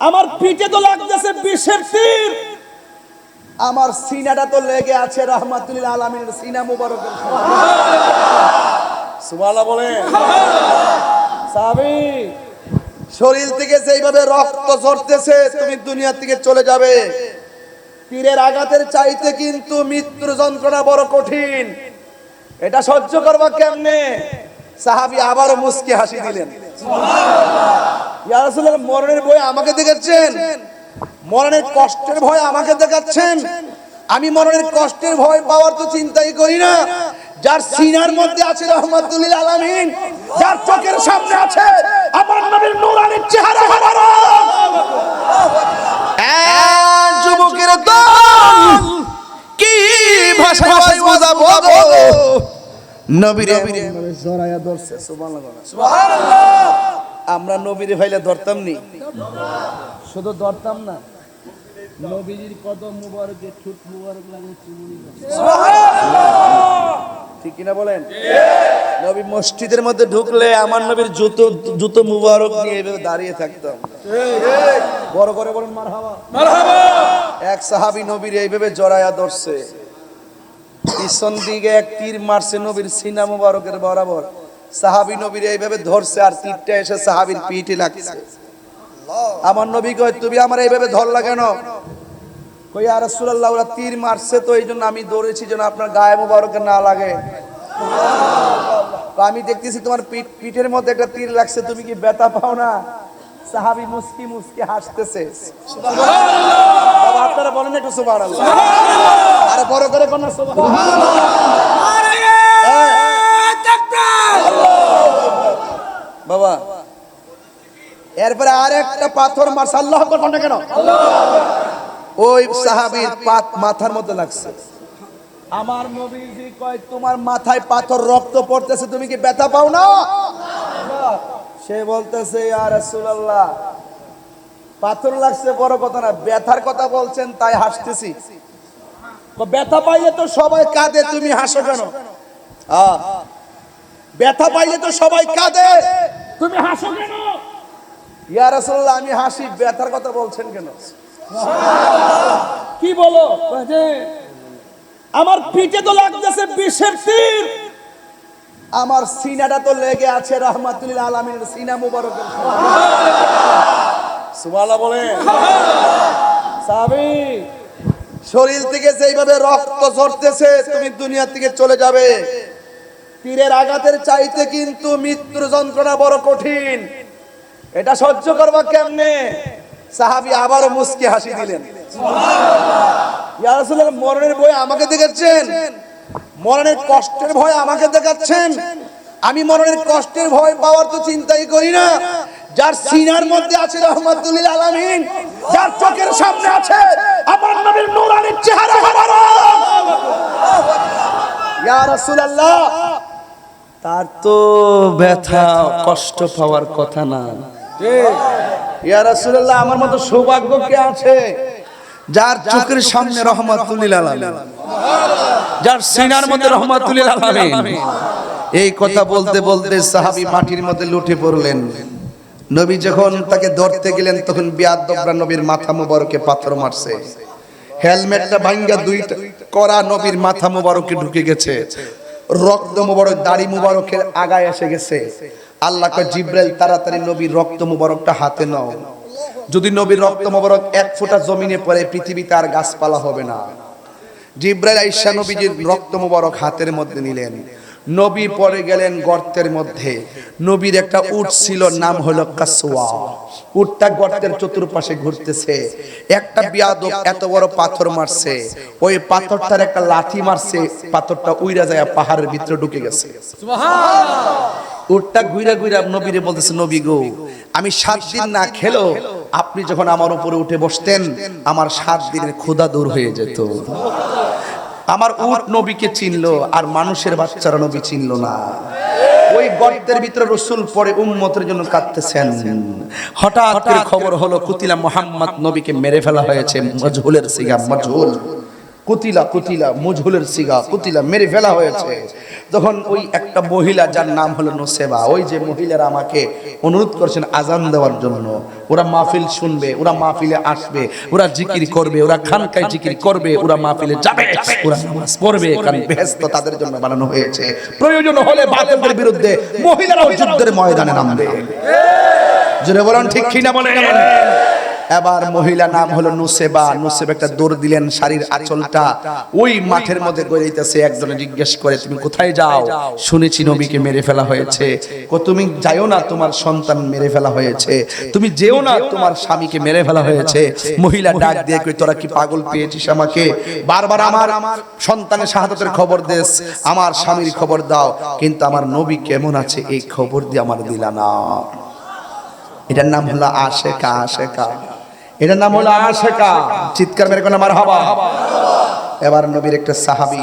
আমার পিঠে তো লাগতেছে বিষের তীর। আমার সিনাটা তো লেগে আছে রহমাতুল্লাহ আলমিনের সিনা মুবারকের সুবহানাল্লাহ বলে সাহাবী শরীর থেকে যেইভাবে রক্ত ঝরতেছে তুমি দুনিয়া থেকে চলে যাবে। তীরের আঘাতের চাইতে কিন্তু মৃত্যুর যন্ত্রণা বড় কঠিন। এটা সহ্য করবা কেমনে? সাহাবী আবারও মুস্কি হাসি দিলেন। ইয়া মরণের ভয় আমাকে দেখাচ্ছেন। মরণের কষ্টের ভয় আমাকে দেখাচ্ছেন। আমি মরণের কষ্টের ভয় পাওয়ার তো চিন্তাই করি না। যার সিনার মধ্যে আছে রহমাতুল্লিল আলামিন যার চোখের সামনে আছে আমার নবীর নূরানির চেহারা। এক যুবকের দল কি ভাষায় বোঝাবো? নবীরে জরায়া ধরছে সুবহানাল্লাহ। আমরা নবীরে ভাইলে ধরতাম নি শুধু ধরতাম না নবীজির কদম মুবারকে ঠুট মুবারক লাগে চুমুনি ঠিক কিনা বলেন? নবী মসজিদের মধ্যে ঢুকলে আমার নবীর জুতো জুতো মুবারক নিয়ে এভাবে দাঁড়িয়ে থাকতাম। বড় করে বলেন মারহাবা। এক সাহাবী নবীর এইভাবে জড়ায়া ধরছে। পিছন দিকে এক তীর মারছে নবীর সিনা মুবারকের বরাবর। সাহাবী নবীর এইভাবে ধরছে আর তীরটা এসে সাহাবীর পিঠে লাগছে। আমার নবী কয় তুমি আমার এইভাবে ধরলা কেন? কই আর রাসূলুল্লাহ ওরা তীর মারছে তো এই জন্য আমি দৌড়েছি যেন আপনার গায়ে মুবারকে না লাগে। আমি দেখতেছি তোমার পিঠ পিঠের মধ্যে একটা তীর লাগছে তুমি কি ব্যথা পাও না? সাহাবি মুস্কি মুস্কি হাসতেছে। বাবা, আপনারা বলেন একটু সুবহানাল্লাহ। আরে বড় করে কোন বাবা। এরপরে আর একটা পাথর মারছে আল্লাহ কোনটা কেন? ওই সাহাবীর পাত মাথার মধ্যে লাগছে। আমার নবীজি কয় তোমার মাথায় পাথর রক্ত পড়তেছে তুমি কি ব্যথা পাও না? সে বলতেছে আর রাসূলুল্লাহ পাথর লাগছে বড় কথা না ব্যথার কথা বলছেন তাই হাসতেছি। ব্যথা পাইলে তো সবাই কাঁদে তুমি হাসো কেন? ব্যথা পাইলে তো সবাই কাঁদে। তুমি হাসো কেন? ইয়া রাসূলুল্লাহ আমি হাসি ব্যথার কথা বলছেন কেন? কি বলো? যে আমার পিঠে তো লাগতেছে বিষের তীর। আমার সিনাটা তো লেগে আছে রহমাতুল্লাহ আলমিনের সিনা মুবারকের সুবহানাল্লাহ বলে সাহাবী শরীর থেকে যেইভাবে রক্ত ঝরতেছে তুমি দুনিয়া থেকে চলে যাবে। তীরের আঘাতের চাইতে কিন্তু মৃত্যুর যন্ত্রণা বড় কঠিন। এটা সহ্য করবা কেমনে? সাহাবী আবারও মুস্কি হাসি দিলেন। ইয়া মরণের ভয় আমাকে দেখাচ্ছেন? মরণের কষ্টের ভয় আমাকে দেখাচ্ছেন? আমি মরণের কষ্টের ভয় পাওয়ার তো চিন্তাই করি না। যার সিনার মধ্যে আছে রহমাতুল্লিল আলামিন, যার চোখের সামনে আছে আমার নবীর নূরানির চেহারা। ইয়া রাসূলুল্লাহ, তার তো ব্যথা, কষ্ট পাওয়ার কথা না। ইয়া রাসূলুল্লাহ, আমার মতো সৌভাগ্য কে আছে? যার চোখের সামনে রহমাতুল্লিল আলামিন। যার সিনার মধ্যে রহমাতুল্লিল আলামিন। এই কথা বলতে বলতে সাহাবী মাটির মধ্যে লুটে পড়লেন। নবী যখন তাকে ধরতে গেলেন, তখন বিয়াদ্দবরা নবীর মাথা মুবারকে পাথর মারছে। হেলমেটটা ভাঙ্গা দুইটা করা নবীর মাথা মুবারকে ঢুকে গেছে। রক্ত মুবারক, দাড়ি মুবারকের আগায় এসে গেছে। আল্লাহ জিব্রাইল, তাড়াতাড়ি নবীর রক্ত মুবারকটা হাতে নাও। যদি নবীর রক্ত মোবারক এক ফোঁটা জমিনে পড়ে, পৃথিবীতে আর গাছপালা হবে না। জিব্রাইল আইসা নবীজির রক্ত মোবারক হাতের মধ্যে নিলেন। নবী পরে গেলেন গর্তের মধ্যে। নবীর একটা উট ছিল নাম হলো কাসোয়া উটটা গর্তের চতুর্পাশে ঘুরতেছে। একটা বিয়াদব এত বড় পাথর মারছে। ওই পাথরটার একটা লাঠি মারছে। পাথরটা উইরা যায় পাহাড়ের ভিতরে ঢুকে গেছে। উটটা ঘুরা ঘুরা নবীরে বলতেছে নবী গো আমি সাত দিন না খেলো আপনি যখন আমার উপরে উঠে বসতেন আমার সাত দিনের ক্ষুধা দূর হয়ে যেত। আমার উট নবীকে চিনলো আর মানুষের বাচ্চারা নবী চিনলো না। ওই গর্তের ভিতরে রসুল পরে উম্মতের জন্য কাঁদতেছেন। হঠাৎ করে খবর হলো কুতিলা মোহাম্মদ নবীকে মেরে ফেলা হয়েছে মজহুলের সিগা মজহুল। কুতিলা কুতিলা, মজহুলের সিগা, কুতিলা, মেরে ফেলা হয়েছে। তখন ওই একটা মহিলা, যার নাম হলো নোসেবা, ওই যে মহিলারা আমাকে অনুরোধ করছেন আজান দেওয়ার জন্য। ওরা মাহফিল শুনবে, ওরা মাহফিলে আসবে, ওরা জিকির করবে, ওরা খানকায় জিকির করবে, ওরা মাহফিলে যাবে, ওরা নামাজ পড়বে, কারণ বেহেস্ত তাদের জন্য বানানো হয়েছে। প্রয়োজন হলে বাতিলদের বিরুদ্ধে মহিলারাও যুদ্ধের ময়দানে নামবে। জোরে বলুন, ঠিক কিনা বলেন? এবার মহিলা নাম হলো নুসেবা। নুসেবা একটা দৌড় দিলেন, শাড়ির আঁচলটা ওই মাঠের মধ্যে গড়াইতেছে একজনে জিজ্ঞেস করে, তুমি কোথায় যাও? শুনেছি নবীকে মেরে ফেলা হয়েছে। তুমি যাইও না, তোমার সন্তান মেরে ফেলা হয়েছে। তুমি যেও না, তোমার স্বামীকে মেরে ফেলা হয়েছে। মহিলা ডাক দিয়ে কই তোরা কি পাগল পেয়েছিস আমাকে? বারবার আমার আমার সন্তানের শাহাদাতের খবর দেস, আমার স্বামীর খবর দাও, কিন্তু আমার নবী কেমন আছে এই খবর দিয়ে আমার দিলা না। এটার নাম হলো আশেকা আশেকা। এটার নাম হলো আশেকা চিৎকার মেরে কোনো আমার হবা। এবার নবীর একটা সাহাবি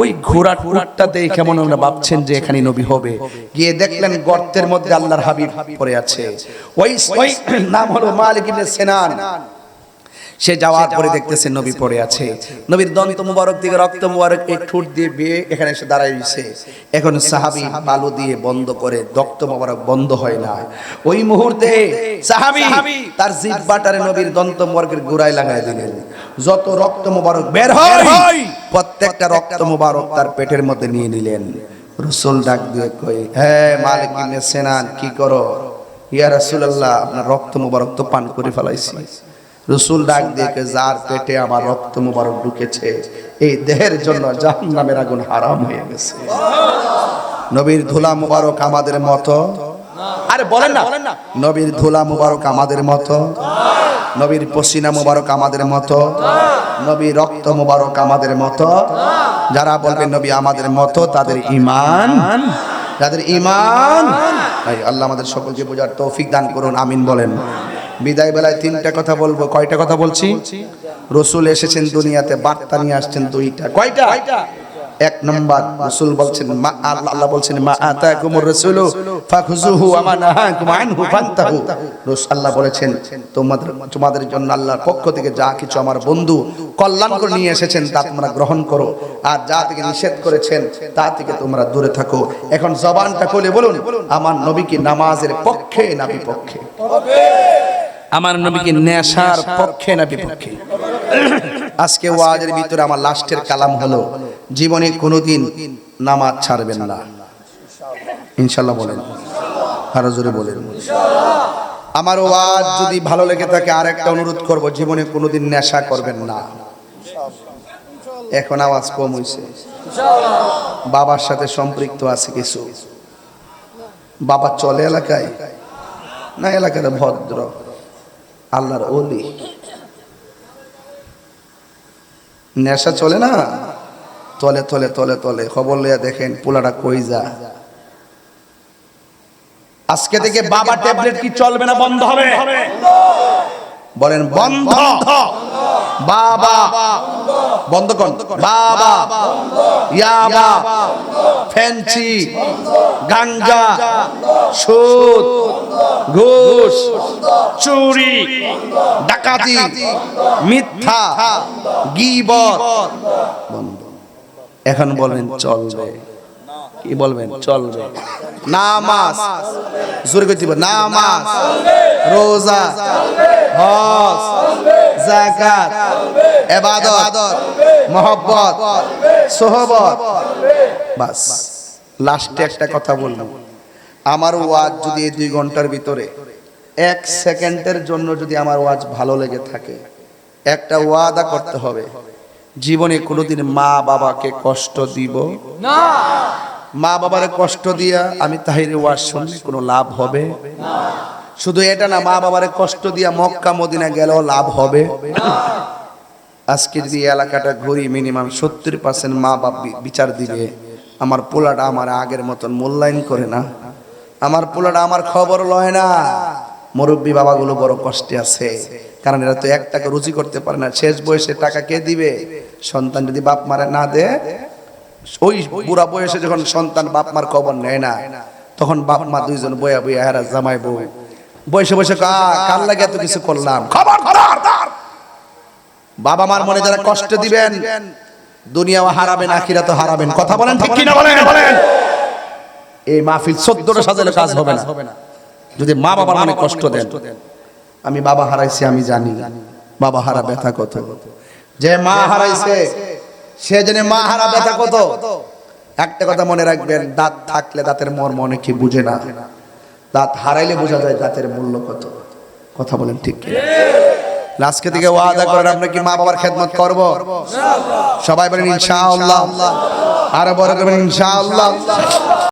ওই ঘোড়া টুরাটা দেখে মনে আমরা ভাবছেন যে এখানে নবী হবে। গিয়ে দেখলেন গর্তের মধ্যে আল্লাহর হাবিব পড়ে আছে। ওই ওই নাম হলো মালিক ইবনে সিনান। সে যাওয়ার পরে দেখতেছে নবী পড়ে আছে। নবীর দন্ত মুবারক থেকে রক্ত মুবারক এই ঠোঁট দিয়ে বেয়ে এখানে এসে দাঁড়াইছে। এখন সাহাবি বালু দিয়ে বন্ধ করে রক্ত মুবারক বন্ধ হয় না। ওই মুহূর্তে সাহাবি তার জিভ বাটারে নবীর দন্ত মুবারকের গোড়ায় লাগাই দিলেন। যত রক্ত মুবারক বের হয় প্রত্যেকটা রক্ত মুবারক তার পেটের মধ্যে নিয়ে নিলেন। রসুল ডাক দিয়ে কই হ্যাঁ মালিক ইবনে সেনান কি করো? ইয়া রাসূলুল্লাহ আপনার রক্ত মুবারক তো পান করে ফেলাইছি। রসুল ডাক দিয়ে যার পেটে আমার রক্ত মুবারক ঢুকেছে এই দেহের জন্য জাহান্নামের আগুন হারাম হয়ে গেছে। নবীর ধুলা মুবারক আমাদের মতো। আরে বলেন না। নবীর ধুলা মুবারক আমাদের মতো। নবীর পসিনা মুবারক আমাদের মতো। নবীর রক্ত মুবারক আমাদের মতো। যারা বলবে নবী আমাদের মতো তাদের ইমান যাদের ইমান আল্লাহ আমাদের সকলকে বোঝার তৌফিক দান করুন আমিন বলেন। বিদায় বেলায় তিনটা কথা বলব। কয়টা কথা বলছি? রসুল এসেছেন দুনিয়াতে বার্তা নিয়ে আসছেন দুইটা। কয়টা? এক নম্বর রসুল বলছেন মা আল্লাহ বলছেন মা আতাকুমুর রাসূলু ফাখুযুহু ওয়া মা নাহাকুম আনহু ফান্তাহু। রসূল আল্লাহ বলেছেন তোমাদের তোমাদের জন্য আল্লাহর পক্ষ থেকে যা কিছু আমার বন্ধু কল্যাণ করে নিয়ে এসেছেন তা তোমরা গ্রহণ করো। আর যা থেকে নিষেধ করেছেন তা থেকে তোমরা দূরে থাকো। এখন জবানটা খুলে বলুন আমার নবী কি নামাজের পক্ষে না বিপক্ষে? আমার নবীকে নেশার পক্ষে না বিপক্ষে। আজকে ওয়াজের ভিতরে আমার লাস্টের কালাম হলো জীবনে কোনোদিন নামাজ ছাড়বেন না। ইনশাল্লাহ বলেন। আরও জোরে বলেন। আমার ওয়াজ যদি ভালো লেগে থাকে আর একটা অনুরোধ করব জীবনে কোনোদিন নেশা করবেন না। এখন আওয়াজ কম হইছে। বাবার সাথে সম্পৃক্ত আছে কিছু। বাবা চলে এলাকায়? না এলাকার ভদ্র। আল্লাহর ওলি। নেশা চলে না? তলে তলে তলে তলে। খবর লইয়া দেখেন পোলাটা কই যা আজকে থেকে বাবা ট্যাবলেট কি চলবে না বন্ধ হবে? বলেন বন্ধ। বাবা। বন্ধ কর। বাবা। ইয়াবা। ফ্যান্সি। গাঞ্জা। সুদ ঘুষ চুরি ডাকাতি মিথ্যা গিবত। বন্ধ এখন বলবেন চলবে। কি বলবেন? চলবে। নামাজ। জোরে করতে হবে, নামাজ। রোজা। হজ। যাকাত ইবাদত মহব্বত। সোহবত। বাস। লাস্টে একটা কথা বললাম আমার ওয়াজ যদি এই দুই ঘণ্টার ভিতরে এক সেকেন্ডের জন্য যদি আমার ওয়াজ ভালো লেগে থাকে একটা ওয়াদা করতে হবে জীবনে কোনোদিন মা বাবাকে কষ্ট দিব? না। মা বাবার কষ্ট দিয়া আমি তাহিরে ওয়াজ শুনলে কোনো লাভ হবে? শুধু এটা না মা বাবারে কষ্ট দিয়া মক্কা মদিনা গেলেও লাভ হবে? আজকে যদি এলাকাটা ঘুরি মিনিমাম সত্তর পার্সেন্ট মা বাপ বিচার দিবে আমার পোলাটা আমার আগের মতন মূল্যায়ন করে না। আমার পোলাটা আমার খবর লয় না। মুরব্বী বাবাগুলো বড় কষ্টে আছে। কারণ এরা তো এক টাকা রুজি করতে পারে না। শেষ বয়সে টাকা কে দিবে? সন্তান যদি বাপ মারে না দে, ওই বুড়া বয়সে যখন সন্তান বাপ মার খবর নেয় না, তখন বাপ মা দুইজন বয়া বইয়া হেরা জামাই বউ বসে কা কার লাগে এত কিছু করলাম? খবর বাবা মার মনে যারা কষ্ট দিবেন, দুনিয়াও হারাবেন আখিরা তো হারাবেন। কথা বলেন ঠিক কিনা বলেন? এই মাহফিল চোদ্দটা সাজালে কাজ হবে না। যদি মা বাবার মনে কষ্ট দেন। আমি বাবা হারাইছি আমি জানি। বাবা হারা ব্যথা কত? যে মা হারাইছে সে জেনে মা হারা ব্যথা কত? একটা কথা মনে রাখবেন দাঁত থাকলে দাঁতের মর্ম অনেকে বুঝে না। দাঁত হারাইলে বোঝা যায় দাঁতের মূল্য কত। কথা বলেন ঠিক? আজকে থেকে ওয়াদা করেন আমরা কি মা বাবার খেদমত করব? সবাই বলেন ইনশাআল্লাহ। আরও বড় করবেন ইনশাআল্লাহ।